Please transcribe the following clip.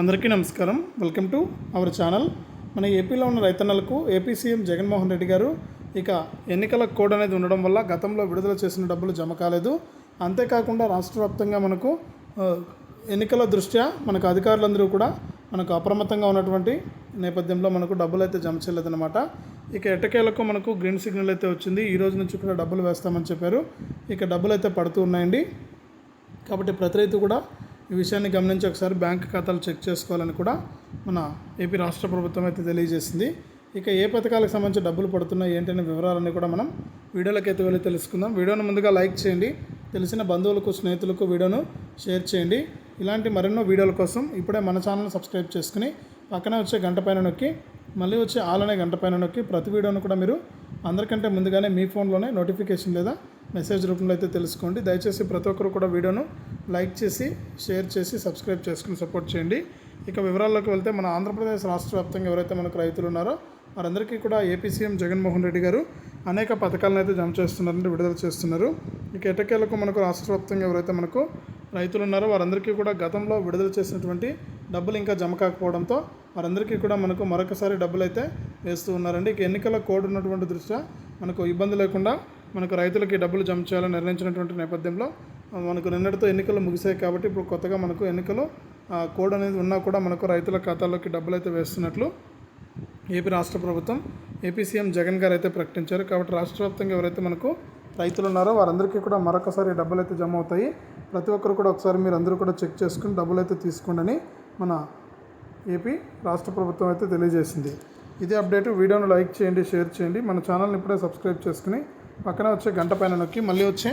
అందరికీ నమస్కారం. Welcome to our channel. మన ఏపీలో ఉన్న రైతన్నలకు ఏపీ సీఎం జగన్మోహన్ రెడ్డి గారు ఇక ఎన్నికల కోడ్ అనేది ఉండడం వల్ల గతంలో విడుదల చేసిన డబ్బులు జమ కాలేదు. అంతేకాకుండా రాష్ట్ర వ్యాప్తంగా మనకు ఎన్నికల దృష్ట్యా మనకు అధికారులందరూ కూడా మనకు అప్రమత్తంగా ఉన్నటువంటి నేపథ్యంలో మనకు డబ్బులు అయితే జమ చేయలేదన్నమాట. ఇక ఎట్టకేలకు మనకు గ్రీన్ సిగ్నల్ అయితే వచ్చింది. ఈ రోజు నుంచి కూడా డబ్బులు వేస్తామని చెప్పారు. ఇక డబ్బులు అయితే పడుతూ ఉన్నాయండి. కాబట్టి ప్రతి రైతు కూడా ఈ విషయాన్ని గమనించి ఒకసారి బ్యాంక్ ఖాతాలు చెక్ చేసుకోవాలని కూడా మన ఏపీ రాష్ట్ర ప్రభుత్వం అయితే తెలియజేసింది. ఇక ఏ పథకాలకు సంబంధించి డబ్బులు పడుతున్నాయి ఏంటనే వివరాలన్నీ కూడా మనం వీడియోలోకి అయితే వెళ్ళి తెలుసుకుందాం. వీడియోను ముందుగా లైక్ చేయండి. తెలిసిన బంధువులకు స్నేహితులకు వీడియోను షేర్ చేయండి. ఇలాంటి మరెన్నో వీడియోల కోసం ఇప్పుడే మన ఛానల్ సబ్స్క్రైబ్ చేసుకుని పక్కనే వచ్చే గంట పైన నొక్కి మళ్ళీ వచ్చే ఆలనే గంట పైన నొక్కి ప్రతి వీడియోను కూడా మీరు అందరికంటే ముందుగానే మీ ఫోన్లోనే నోటిఫికేషన్ లేదా మెసేజ్ రూపంలో అయితే తెలుసుకోండి. దయచేసి ప్రతి ఒక్కరు కూడా వీడియోను లైక్ చేసి షేర్ చేసి సబ్స్క్రైబ్ చేసుకుని సపోర్ట్ చేయండి. ఇక వివరాల్లోకి వెళ్తే మన ఆంధ్రప్రదేశ్ రాష్ట్ర వ్యాప్తంగా ఎవరైతే మనకు రైతులు ఉన్నారో వారందరికీ కూడా ఏపీ సీఎం జగన్మోహన్ రెడ్డి గారు అనేక పథకాలను అయితే జమ చేస్తున్నారంటే విడుదల చేస్తున్నారు. ఇక ఎటకేలకు మనకు రాష్ట్ర వ్యాప్తంగా ఎవరైతే మనకు రైతులు ఉన్నారో వారందరికీ కూడా గతంలో విడుదల చేసినటువంటి డబ్బులు ఇంకా జమ కాకపోవడంతో వారందరికీ కూడా మనకు మరొకసారి డబ్బులు అయితే వేస్తూ ఉన్నారండి. ఇక ఎన్నికల కోడ్ ఉన్నటువంటి దృష్ట్యా మనకు ఇబ్బంది లేకుండా మనకు రైతులకి డబ్బులు జమ చేయాలని నిర్ణయించినటువంటి నేపథ్యంలో మనకు నిన్నటితో ఎన్నికలు ముగిసాయి కాబట్టి ఇప్పుడు కొత్తగా మనకు ఎన్నికలు కోడ్ అనేది ఉన్నా కూడా మనకు రైతుల ఖాతాల్లోకి డబ్బులు అయితే వేస్తున్నట్లు ఏపీ రాష్ట్ర ప్రభుత్వం ఏపీ సీఎం జగన్ గారు అయితే ప్రకటించారు. కాబట్టి రాష్ట్ర వ్యాప్తంగా ఎవరైతే మనకు రైతులు ఉన్నారో వారందరికీ కూడా మరొకసారి డబ్బులు అయితే జమ అవుతాయి. ప్రతి ఒక్కరు కూడా ఒకసారి మీరు అందరూ కూడా చెక్ చేసుకుని డబ్బులు అయితే తీసుకోండి మన ఏపీ రాష్ట్ర ప్రభుత్వం అయితే తెలియజేసింది. ఇదే అప్డేట్. వీడియోను లైక్ చేయండి షేర్ చేయండి. మన ఛానల్ని ఇప్పుడే సబ్స్క్రైబ్ చేసుకుని పక్కన వచ్చే గంట పైన నొక్కి మళ్ళీ వచ్చే